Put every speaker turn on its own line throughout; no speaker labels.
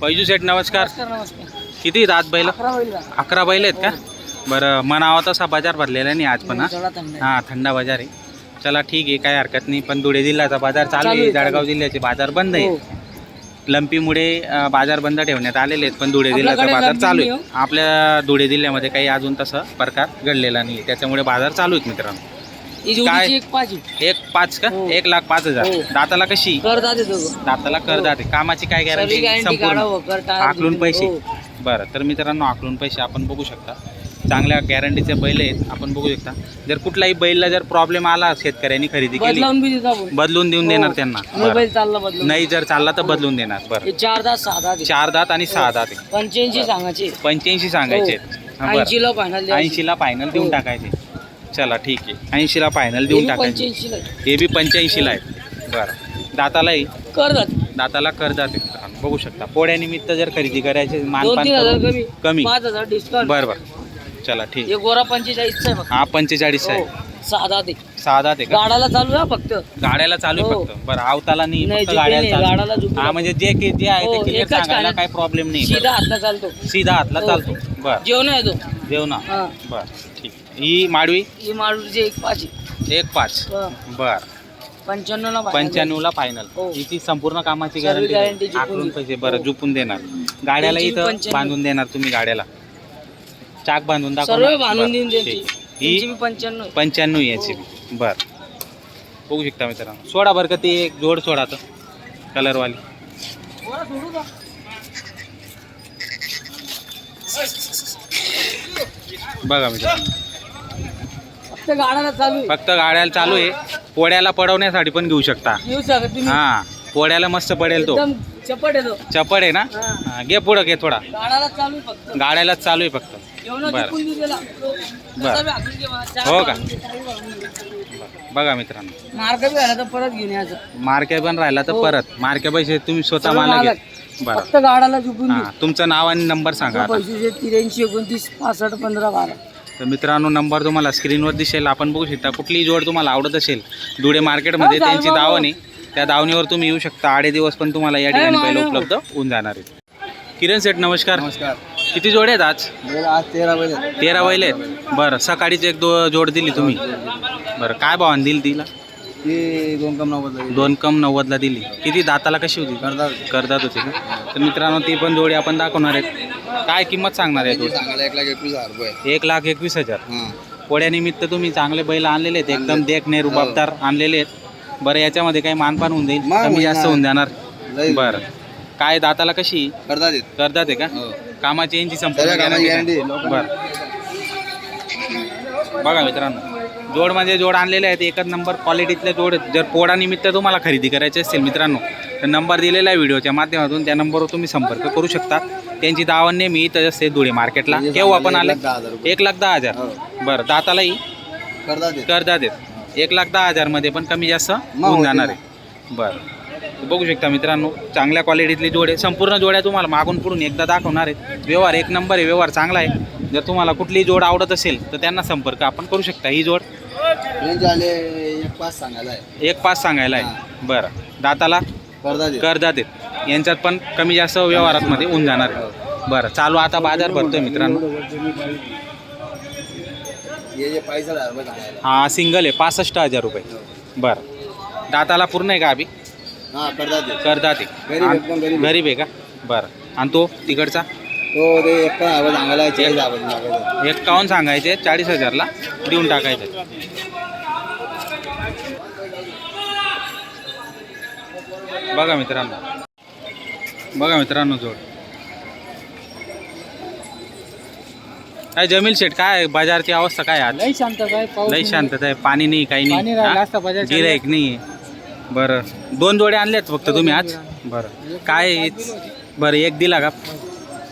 पैजू सेठ नमस्कार. किती दात बैल?
अकरा होईल का?
अकरा बैल आहेत का? बरं मनावा तसा बाजार भरलेला नाही आज पण हा?
थोडा थंड आहे.
हा थंडा बाजार आहे. चला ठीक आहे काय हरकत नाही. पण धुळे जिल्ह्याचा बाजार चालू
चालू
आहे
आहे,
जळगाव
चालू
जिल्ह्याचे बाजार बंद आहे.
हो.
लंपीमुळे अं, बाजार बंद ठेवण्यात आलेले आहेत. पण धुळे जिल्ह्याचा
आपल्याकडे
बाजार
लंपी
चालू
नाही
आहे आपल्या धुळे जिल्ह्यामध्ये काही अजून तसं प्रकार घडलेला नाही त्याच्यामुळे बाजार चालू आहेत मित्रांनो.
ही
काय?
एक पाच आहे.
एक पाच का?
हो.
एक लाख पाच हजार.
हो.
दाताला कशी?
करतात हे दोघं.
दाताला कर दाते कामाची काय गॅरंटी संपूर्ण. आकलून पैसे.
हो.
बरं तर मित्रांनो आकलून पैसे आपण बघू शकता. चांगल्या गॅरंटीचे बैल आहेत आपण बघू शकता. जर कुठलाही बैलला जर प्रॉब्लेम आला शेतकऱ्यांनी खरेदी केली
बदलावून बी देतो आपण.
बदलून देऊन
हो.
देणार त्यांना.
नाही
बरं.
बैल चालला बदलून.
नाही जर चालला तर बदलून देणार. बरं.
हे चार दात सहा.
चार दात आणि सहा दात
पंच्याऐंशी सांगायचे.
पंच्याऐंशी सांगायचे
ऐंशी ला फायनल
ऐंशीला फायनल देऊन
हो.
टाकायचे. चला ठीक आहे. ऐंशीला फायनल देऊन टाकायचे. हे बी पंच्याऐंशीला आहे. बरं. दातालाही?
करतात
दाताला कर जाते बघू शकता. पोळ्यानिमित्त जर खरेदी करायचे
दोन
मानपान
तीन हजार
करून-
कमी.
कमी.
पाच हजार डिस्काउंट
बरं बरं. चला ठीक
हे गोरा पंचेचाळीसचा आहे
हा पंचेचाळीस आहे.
बघ सहा दात आहे.
सहा दात आहे का?
गाडाला चालू आहे फक्त.
गाड्याला चालू आहे
हो.
फक्त. बरं आवताला नाही फक्त. हा म्हणजे जे के जे आहे ते
हो,
क्लिअर
एकच
सांगायला. काही प्रॉब्लेम नाही.
सीधा. हातला चालतो.
सीधा हातला
हो.
चालतो. बर.
जेवण आहे तो.
जेवणा.
हा.
बर ठीक. ही माडवी
ही माळूची एक पाच आहे.
एक पाच.
हा.
बर.
पंच्याण्णव ला
पंच्याण्णव ला फायनल
हो.
हिची संपूर्ण कामाची
सर्व
गॅरंटी
देऊ.
पैसे बरं
हो.
झुपून देणार. गाड्याला
त्यांची
इथं
95.
बांधून देणार तुम्ही गाड्याला. चाक बांधून दाखव
सर्व बांधून त्यांची.
ही
बी पंच्याण्णव आहे.
पंच्याण्णव याची बर. बघू शकता मित्रांनो. सोडा बरं का ती एक जोड सोडा तर कलरवाली. बघा मित्रांनो.
फक्त गाडाला चालू आहे.
फक्त गाड्याला चालू आहे पोड्याला पडवण्यासाठी पण घेऊ शकता
येऊ शकत तुम्ही
हा पोड्याला मस्त पडेल तो
एकदम चपट आहे तो
चपड आहे ना
हा.
हा, घे पुढं घे थोडा
गाडाला चालू आहे फक्त
गाड्यालाच चालू आहे फक्त
जेवण
बरं.
चुकून देऊ त्याला. तसा बी हाकलून घे मला. चार
हो का?
बांधून दे, काही बांधून दे.
बघा मित्रांनो
मार्क बी आला तर परत घेऊन यायचं
मार्के पण राहिला तर
हो.
परत मार्के पैसे तुम्ही स्वतः
सर्व
मला घे. बरं
फक्त गाडाला झुकून
हा तुमचं नाव आणि नंबर सांगा आता.
त्र्याऐंशी एकोणतीस पासष्ट पंधरा बारा
तर मित्रांनो नंबर तुम्हाला स्क्रीनवर दिसेल. आपण बघू शकता कुठलीही जोड तुम्हाला आवडत असेल धुळे मार्केटमध्ये
हो,
त्यांची
जाऊ,
दावण आहे त्या दावणीवर तुम्ही येऊ शकता. आडे दिवस पण तुम्हाला या ठिकाणी
हो,
पहिलं. उपलब्ध होऊन जाणार आहे किरण सेठ नमस्कार.
नमस्कार.
किती जोड आहेत आज?
आज तेरा बजे
तेरा बैल आहेत. बरं सकाळीच एक दो जोड दिली तुम्ही. बरं काय भावाने दिली तिला?
ते दोन कम नव्वद
दोन कम नव्वदला दिली. किती? दाताला कशी होती?
करतात
करदात होती का? तर मित्रांनो ती पण जोडी आपण दाखवणार आहेत. काय किंमत सांगणार आहे जोडी
सांगायला एक लाख एकवीस हजार रुपये.
एक लाख एकवीस हजार.
हां.
पोळ्यानिमित्त तुम्ही चांगले बैल आणलेले आहेत. एकदम देखणे रुबाबदार आणलेले आहेत. बरं याच्यामध्ये काही मानपान होऊन जाईल?
मान
कमी
होईल
जास्त
ना.
होऊन जाणार?
लई
बरं. काय दाताला कशी?
करतात येत
करतात आहे का?
हो.
कामाची यांची संपूर्ण
सर्व कामाची
guarantee
guarantee,
आहे. बरं. बघा मित्रांनो. जोड म्हणजे जोड आणलेले आहेत. एकच नंबर क्वालिटीतले जोड. जर पोळानिमित्त तुम्हाला खरेदी करायची असेल मित्रांनो तर नंबर दिलेला आहे व्हिडिओच्या माध्यमातून. त्या नंबरवर तुम्ही संपर्क करू शकता. त्यांची दावण नेहमी इथं असते धुळे मार्केटला केव्हा आपण आले. एक लाख दहा हजार
हो.
बरं दातालाही?
करतात
आहेत एक लाख दहा हजारमध्ये पण कमी जास्त होऊन जाणार. आहे. बरं. बघू शकता मित्रांनो चांगल्या क्वालिटीतली जोडे संपूर्ण जोड्या तुम्हाला मागून पुढून एकदा दाखवणार आहेत. व्यवहार एक नंबर आहे. व्यवहार चांगला आहे. जर तुम्हाला कुठलीही जोड आवडत असेल तर त्यांना संपर्क आपण करू शकता. ही जोड?
रेंज आले एक पाच सांगायला आहे.
एक पाच सांगायला आहे. बरं. दाताला? करदात आहेत यांच्यात पण कमी जास्त व्यवहारामध्ये होऊन जाणार बरं चालू आता बाजार भरतोय मित्रांनो.
हे जे पैसा
हा सिंगल आहे. पासष्ट हजार रुपये. बरं. दाताला पूर्ण आहे का अभि?
हां करतात येत
करदात
गरीब
आहे
एकदम गरीब.
गरीब आहे का? बरं. आणि तो तिकडचा?
तो ते एक सांगायला आहे, चाळीस
एक्कावन्न सांगायचे चाळीस हजारला देऊन टाकायचे. बघा मित्रांनो. बघा मित्रांनो जोड. काय जमील शेट काय बाजारची अवस्था काय आज?
लई शांत काय पाऊस
लई शांतता आहे पाणी नाही काही
पाणी राहिलं
नाही
बाजार
हा? गिऱ्हाईक नाही. बरं. दोन जोडे आणल्यात फक्त तुम्ही आज? बरं. काय बरं एक दिला का?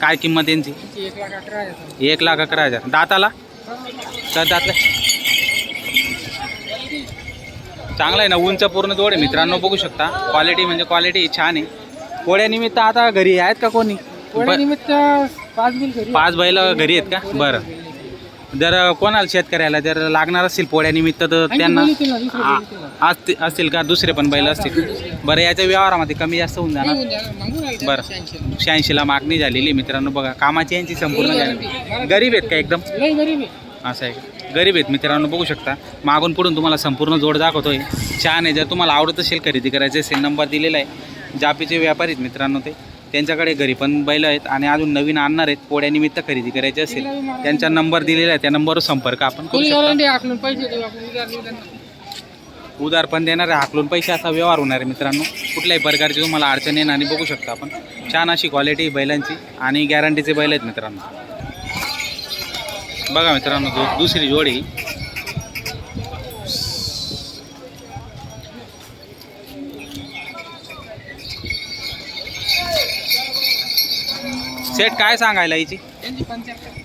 काय किंमत यांची?
एक लाख अकरा हजार.
एक लाख अकरा हजार दाताला? तर दातला चांगला आहे ना उंच पूर्ण जोड आहे मित्रांनो बघू शकता. क्वालिटी म्हणजे क्वालिटी छान आहे. पोळ्यानिमित्त आता घरी आहेत का कोणी? ब-
निमित्त पाच बिल घरी
पाच बैल घरी आहेत का? बरं. जर कोणाला शेतकऱ्याला जर लागणार असेल पोळ्यानिमित्त तर त्यांना आ- असतील असतील का? दुसरे पण बैल असतील. बरं याच्या व्यवहारामध्ये कमी जास्त होऊन जाणार. बरं. शहाऐंशीला. मागणी झालेली मित्रांनो. बघा कामाची यांची संपूर्ण गॅरंटी. गरीब आहेत का एकदम? असं आहे. गरीब आहेत मित्रांनो बघू शकता. मागून पुढून तुम्हाला संपूर्ण जोड दाखवतोय. छान आहे जर तुम्हाला आवडत असेल खरेदी करायचे असेल नंबर दिलेला आहे. जापीचे व्यापारी आहेत मित्रांनो ते. त्यांच्याकडे घरी पण बैल आहेत आणि अजून नवीन आणणार आहेत पोळ्यानिमित्त खरेदी करायची असेल त्यांचा नंबर दिलेला आहे त्या नंबरवर संपर्क आपण करू शकता. उदार पण देणार आहे हाकलून पैसे असा व्यवहार होणार आहे मित्रांनो. कुठल्याही प्रकारची तुम्हाला अडचण येणार आणि बघू शकता आपण. छान अशी क्वालिटी बैलांची आणि गॅरंटीचे बैल आहेत मित्रांनो. बघा मित्रांनो दुसरी जोडी. सेट काय सांगायला याची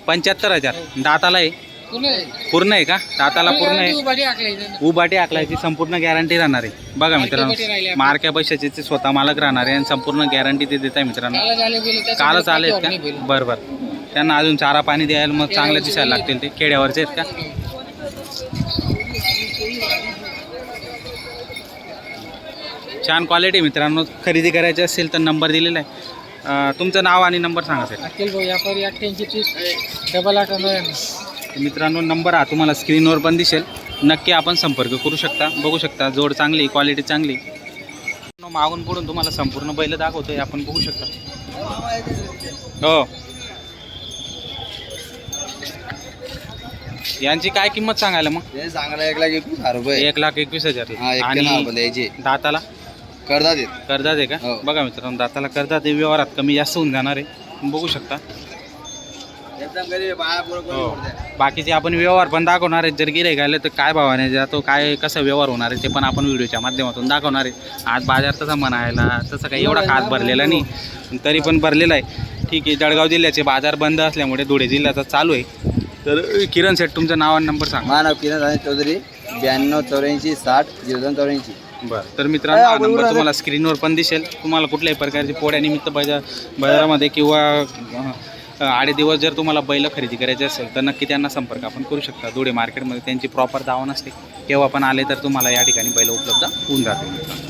पंच्याहत्तर हजार. दाताला आहे? पूर्ण आहे का? दाताला पूर्ण आहे? उबाटी आकलायची संपूर्ण गॅरंटी राहणार आहे. बघा मित्रांनो मारक्या पैशाचे ते स्वतः मालक राहणार आहे आणि संपूर्ण गॅरंटी ते देत आहे मित्रांनो. कालच आले आहेत का? बरं बरं त्यांना अजून चारा पाणी द्यायला मग चांगले दिसायला लागतील ते. खेड्यावरचे आहेत का? छान क्वालिटी मित्रांनो. खरेदी करायची असेल तर नंबर दिलेला आहे. अं, तुमचं नाव आणि नंबर सांगा सर
अखिल भाऊ व्यापारी अठ्ठ्याऐंशी तीस डबल आठ नव्याण्णव.
मित्रांनो नंबर हा तुम्हाला स्क्रीनवर पण दिसेल. नक्की आपण संपर्क करू शकता बघू शकता. जोड चांगली क्वालिटी चांगली. मित्रांनो, मागून पुढून तुम्हाला संपूर्ण बैल दाखवतोय आपण बघू शकता. हो. यांची काय किंमत सांगायला मग?
ते सांगायला एक लाख एकवीस हजार रुपये.
एक लाख एकवीस हजार.
हा
आणि
द्यायचे.
दाताला?
करदा देत
कर्जात आहे का?
हो.
बघा मित्रांनो दाताला कर्जात आहे व्यवहारात कमी जास्त होऊन जाणार आहे. बघू शकता.
एकदम गरीब बाया पुढं
हो. बाकीचे आपण व्यवहार पण दाखवणार आहेत जर गिरे घाले तर काय भावाने जातो काय कसा व्यवहार होणार आहे ते पण आपण व्हिडिओच्या माध्यमातून दाखवणार आहे. आज बाजार तसा म्हणायला तसं काही एवढा खास भरलेला नाही. तरी पण भरलेला आहे. ठीक आहे जळगाव जिल्ह्याचे बाजार बंद असल्यामुळे धुळे जिल्ह्याचा चालू आहे. तर किरण सेठ तुमचं नाव आणि नंबर सांगा.
मानव किरण राणे चौधरी ब्याण्णव चौऱ्याऐंशी साठ झिरो दोन चौऱ्याऐंशी.
बरं. तर मित्रांनो हा नंबर तुम्हाला स्क्रीनवर पण दिसेल. तुम्हाला कुठल्याही प्रकारची पोळ्यानिमित्त बाजार बाजारामध्ये किंवा अं, आडे दिवस जर तुम्हाला बैल खरेदी करायचे असेल तर नक्की त्यांना संपर्क आपण करू शकता. धुळे मार्केटमध्ये त्यांची प्रॉपर दावा नसते केव्हा पण आले तर तुम्हाला या ठिकाणी बैल उपलब्ध होऊन जातील.